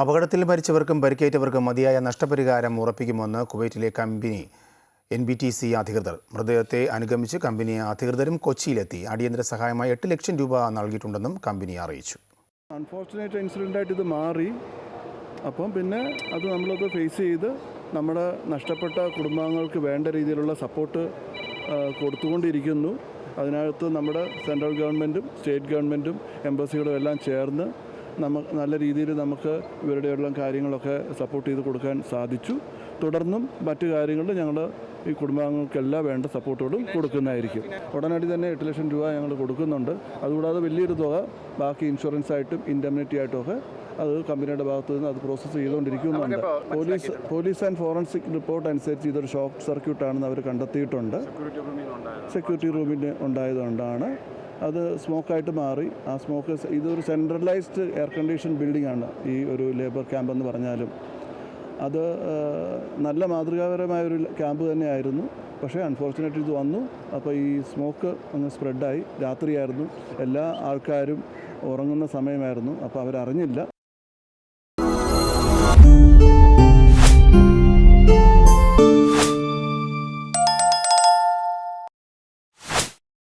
അപകടത്തിൽ മരിച്ചവർക്കും പരിക്കേറ്റവർക്കും മതിയായ നഷ്ടപരിഹാരം ഉറപ്പിക്കുമെന്ന് കുവൈറ്റിലെ company N B T C അധികൃതർ. മൃതദേഹത്തെ അനുഗമിച്ച് കമ്പനി അധികൃതരും കൊച്ചിയിലെത്തി. അടിയന്തര സഹായമായി എട്ട് ലക്ഷം രൂപ നൽകിയിട്ടുണ്ടെന്നും കമ്പനി അറിയിച്ചു. അൺഫോർച്ചുനേറ്റ് ഇൻസിഡന്റ് ആയിട്ട് ഇത് മാറി. അപ്പം പിന്നെ അത് നമ്മളത് ഫേസ് ചെയ്ത് നമ്മുടെ നഷ്ടപ്പെട്ട കുടുംബാംഗങ്ങൾക്ക് വേണ്ട രീതിയിലുള്ള സപ്പോർട്ട് കൊടുത്തുകൊണ്ടിരിക്കുന്നു. അതിനകത്ത് നമ്മുടെ സെൻട്രൽ ഗവൺമെന്റും സ്റ്റേറ്റ് ഗവൺമെന്റും എംബസികളും എല്ലാം ചേർന്ന് നമുക്ക് നല്ല രീതിയിൽ നമുക്ക് ഇവരുടെ എല്ലാം കാര്യങ്ങളൊക്കെ സപ്പോർട്ട് ചെയ്ത് കൊടുക്കാൻ സാധിച്ചു. തുടർന്നും മറ്റു കാര്യങ്ങളിൽ ഞങ്ങൾ ഈ കുടുംബാംഗങ്ങൾക്കെല്ലാം വേണ്ട സപ്പോർട്ടുകളും കൊടുക്കുന്നതായിരിക്കും. ഉടനടി തന്നെ എട്ട് ലക്ഷം രൂപ ഞങ്ങൾ കൊടുക്കുന്നുണ്ട്. അതുകൂടാതെ വലിയൊരു തുക ബാക്കി ഇൻഷുറൻസ് ആയിട്ടും ഇൻഡെമിനിറ്റി ആയിട്ടും ഒക്കെ അത് കമ്പനിയുടെ ഭാഗത്തു നിന്ന് അത് process ചെയ്തുകൊണ്ടിരിക്കുന്നുണ്ട്. Police police and forensic report അനുസരിച്ച് ഇതൊരു ഷോർട്ട് സർക്യൂട്ടാണെന്ന് അവർ കണ്ടെത്തിയിട്ടുണ്ട്. സെക്യൂരിറ്റി റൂമിൽ ഉണ്ടായതുകൊണ്ടാണ്. അത് സ്മോക്കായിട്ട് മാറി. ആ സ്മോക്ക് ഇതൊരു സെൻട്രലൈസ്ഡ് എയർ കണ്ടീഷൻ ബിൽഡിംഗ് ആണ് ഈ ഒരു ലേബർ ക്യാമ്പ് എന്ന് പറഞ്ഞാലും. അത് നല്ല മാതൃകാപരമായ ഒരു ക്യാമ്പ് തന്നെയായിരുന്നു. പക്ഷേ അൺഫോർച്ചുനേറ്റ്ലി ഇത് വന്നു. അപ്പോൾ ഈ സ്മോക്ക് അങ്ങ് സ്പ്രെഡായി. രാത്രിയായിരുന്നു. എല്ലാ ആൾക്കാരും ഉറങ്ങുന്ന സമയമായിരുന്നു. അപ്പോൾ അവരറിഞ്ഞില്ല.